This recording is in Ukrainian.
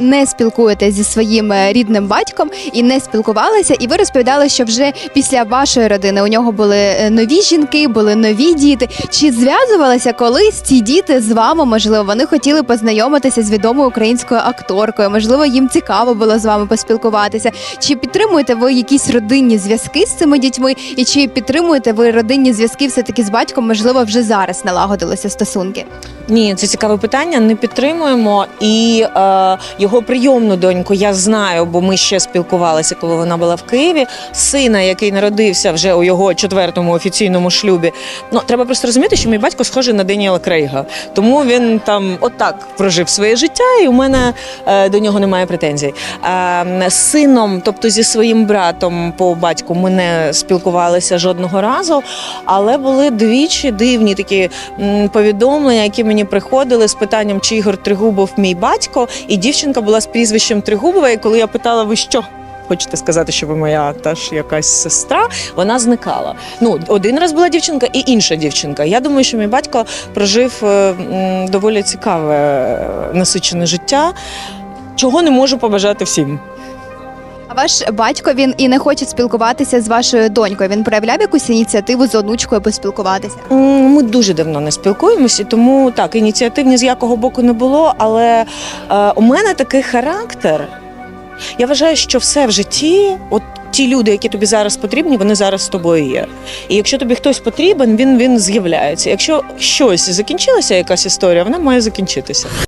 не спілкуєтесь зі своїм е, рідним батьком і не спілкувалися, і ви розповідали, що вже після вашої родини у нього були е, нові жінки, були нові діти. Чи зв'язувалися колись ці діти з вами? Можливо, вони хотіли познайомитися з відомою українською акторкою? Можливо, їм цікаво було з вами поспілкуватися. Чи підтримуєте ви якісь родинні зв'язки з цими дітьми? І чи підтримуєте ви родинні зв'язки все таки з батьком? Можливо, вже зараз налагодилися стосунки? Ні, це цікаве питання. Не підтримуємо. І е, його прийомну доньку я знаю, бо ми ще спілкувалися, коли вона була в Києві. Сина, який народився вже у його четвертому офіційному шлюбі. Ну треба просто розуміти, що мій батько схожий на Деніела Крейга. Тому він там отак прожив своє життя, і у мене е, до нього немає претензій. З сином, тобто зі своїм братом по батьку, ми не спілкувалися жодного разу, але були двічі дивні такі повідомлення, які мені приходили з питанням, чи Ігор Тригубов мій батько, і дівчинка була з прізвищем Тригубова. І коли я питала, ви що? Хочете сказати, що ви моя теж якась сестра? Вона зникала. Ну, один раз була дівчинка і інша дівчинка. Я думаю, що мій батько прожив е, доволі цікаве насичене життя, чого не можу побажати всім. А ваш батько він і не хоче спілкуватися з вашою донькою. Він проявляв якусь ініціативу з онучкою поспілкуватися. Ми дуже давно не спілкуємося, тому так, ініціатив ні з якого боку не було. Але е, у мене такий характер. Я вважаю, що все в житті, от ті люди, які тобі зараз потрібні, вони зараз з тобою є. І якщо тобі хтось потрібен, він, він з'являється. Якщо щось закінчилося, якась історія, вона має закінчитися.